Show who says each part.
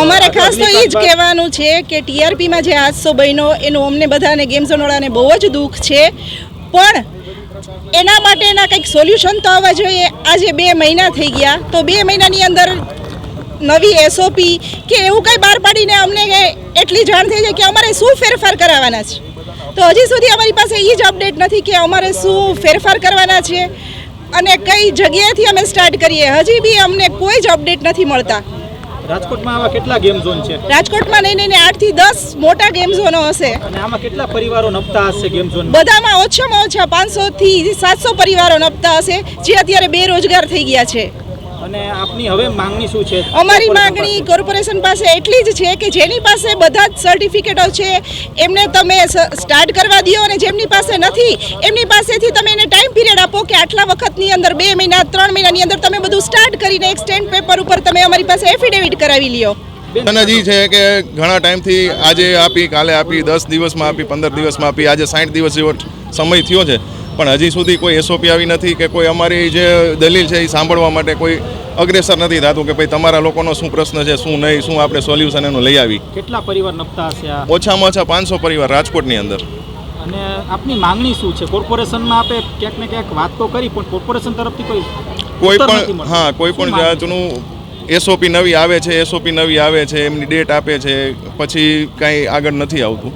Speaker 1: અમારે ખાસ તો એ જ કહેવાનું છે કે ટીઆરપીમાં જે હાદસો બન્યો, એનું અમને બધાને ગેમ ઝોનવાળાને બહુ જ દુઃખ છે. પણ એના માટેના કંઈક સોલ્યુશન તો આવવા જોઈએ. આજે બે મહિના થઈ ગયા. તો બે મહિનાની અંદર નવી એસઓપી કે એવું કંઈ બહાર પાડીને અમને એટલી જાણ થઈ જાય કે અમારે શું ફેરફાર કરાવવાના છે. તો હજી સુધી અમારી પાસે એ જ અપડેટ નથી કે અમારે શું ફેરફાર કરવાના છે. અને કઈ જગ્યાએથી અમે સ્ટાર્ટ કરીએ. હજી બી અમને કોઈ જ અપડેટ નથી મળતા.
Speaker 2: રાજકોટમાં આવા કેટલા ગેમ ઝોન છે?
Speaker 1: રાજકોટમાં નહીં નહીં આઠથી દસ મોટા ગેમ ઝોનો હશે.
Speaker 2: અને આમાં કેટલા પરિવારો નપતા હશે ગેમ ઝોન
Speaker 1: બધામાં ઓછામાં ઓછા પાંચસો થી સાતસો પરિવારો નપતા હશે જે અત્યારે બેરોજગાર થઈ ગયા છે.
Speaker 2: અને આપની હવે માંગણી શું છે?
Speaker 1: અમારી માંગણી કોર્પોરેશન પાસે એટલી જ છે કે જેની પાસે બધા જ સર્ટિફિકેટો છે એમને તમે સ્ટાર્ટ કરવા દો અને જેમની પાસે નથી એમની પાસેથી તમે એને ટાઈમ પીરિયડ આપો કે આટલા વખતની અંદર બે મહિના ત્રણ મહિનાની અંદર તમે બધું સ્ટાર્ટ કરીને એક સ્ટેન્ડ પેપર ઉપર તમે અમારી પાસે એફિડેવિટ કરાવી લ્યો.
Speaker 3: જ છે કે ઘણા ટાઈમથી આજે આપી કાલે આપી દસ દિવસમાં આપી પંદર દિવસમાં આપી આજે સાઠ દિવસ જેવો સમય થયો છે. પણ હજી સુધી કોઈ એસઓપી આવી નથી કે કોઈ અમારી જે દલીલ છે એ સાંભળવા માટે કોઈ અગ્રેસર નથી થતું કે ભાઈ તમારા લોકોનો શું પ્રશ્ન છે શું નહીં શું આપણે સોલ્યુશન એનું લઈ આવી.
Speaker 2: કેટલા પરિવાર નપતા હશે
Speaker 3: ઓછામાં ઓછા પાંચસો પરિવાર રાજકોટની અંદર.
Speaker 2: અને આપની માંગણી શું છે? કોર્પોરેશનમાં આપે ક્યાંક ને ક્યાંક વાત તો કરી પણ કોર્પોરેશન તરફથી કોઈ
Speaker 3: કોઈ પણ હા કોઈ પણ? જાતનું એસઓપી નવી આવે છે એસઓપી નવી આવે છે એમની ડેટ આપે છે પછી કાંઈ આગળ નથી આવતું.